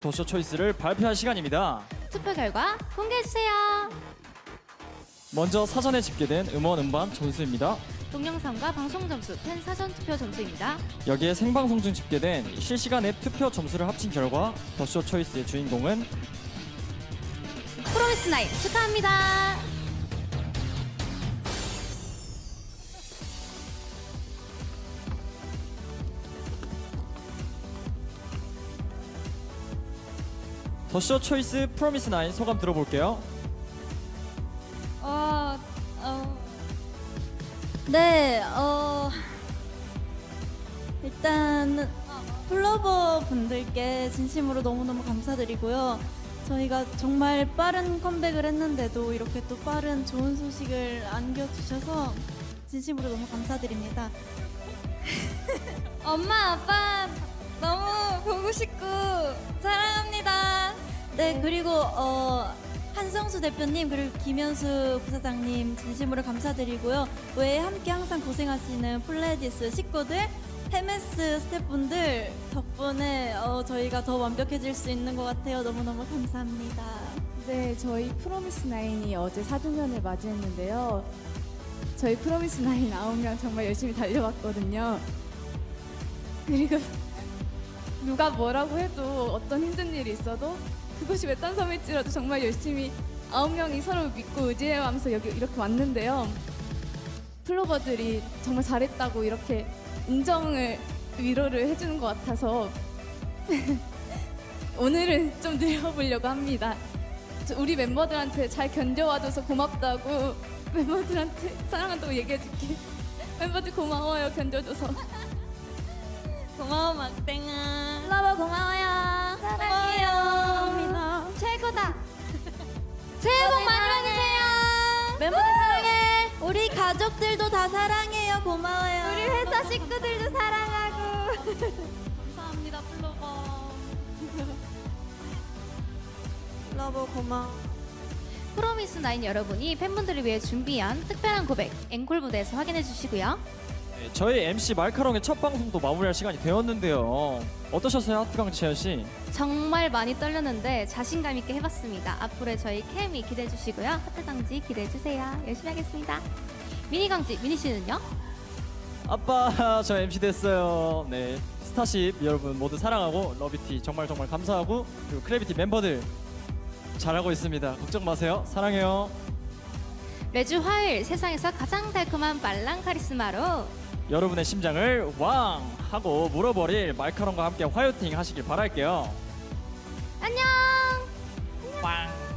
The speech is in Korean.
도쇼 초이스를 발표할 시간입니다. 투표 결과 공개해주세요. 먼저 사전에 집계된 음원 음반 점수입니다. 동영상과 방송 점수, 팬 사전 투표 점수입니다. 여기에 생방송 중 집계된 실시간 앱 투표 점수를 합친 결과 더쇼 초이스의 주인공은 프로미스 나인 축하합니다. 더쇼 초이스 프로미스 나인 소감 들어볼게요. 어, 어. 네, 어. 일단 플로버 분들께 진심으로 너무너무 감사드리고요. 저희가 정말 빠른 컴백을 했는데도 이렇게 또 빠른 좋은 소식을 안겨주셔서 진심으로 너무 감사드립니다. 엄마, 아빠 너무 보고 싶고. 네, 그리고 어, 한성수 대표님 그리고 김현수 부사장님 진심으로 감사드리고요. 외에 함께 항상 고생하시는 플레디스 식구들, 헤메스 스태프분들 덕분에 어, 저희가 더 완벽해질 수 있는 것 같아요. 너무너무 감사합니다. 네, 저희 프로미스 나인이 어제 4주년을 맞이했는데요. 저희 프로미스 나인 9명 정말 열심히 달려왔거든요. 그리고 누가 뭐라고 해도 어떤 힘든 일이 있어도 그것이 외딴 섬일지라도 정말 열심히 9명이 서로 믿고 의지해가면서 여기 이렇게 왔는데요. 플로버들이 정말 잘했다고 이렇게 인정을 위로를 해주는 것 같아서 오늘은 좀 늘려보려고 합니다. 저 우리 멤버들한테 잘 견뎌와줘서 고맙다고 멤버들한테 사랑한다고 얘기해줄게. 멤버들 고마워요 견뎌줘서. 고마워 막땡아. 플로버 고마워요. 새해 복 많이 받으세요. 멤버들 사랑해. 우리 가족들도 다 사랑해요. 고마워요. 우리 회사 식구들도 사랑하고. 감사합니다, 플로버. 플로버 고마워. 프로미스 나인 여러분이 팬분들을 위해 준비한 특별한 고백 앵콜 무대에서 확인해 주시고요. 네, 저희 MC 말카롱의 첫 방송도 마무리할 시간이 되었는데요. 어떠셨어요, 하트강 채연 씨? 정말 많이 떨렸는데 자신감 있게 해봤습니다. 앞으로의 저희 케미 기대해 주시고요. 하트 강지 기대해 주세요. 열심히 하겠습니다. 미니 강지 미니 씨는요? 아빠, 저 MC 됐어요. 네, 스타쉽 여러분 모두 사랑하고 러비티 정말 정말 감사하고 그리고 크래비티 멤버들 잘하고 있습니다. 걱정 마세요. 사랑해요. 매주 화요일 세상에서 가장 달콤한 말랑 카리스마로 여러분의 심장을 왕 하고 물어버릴 말카롱과 함께 화요팅 하시길 바랄게요. 안녕. 왕.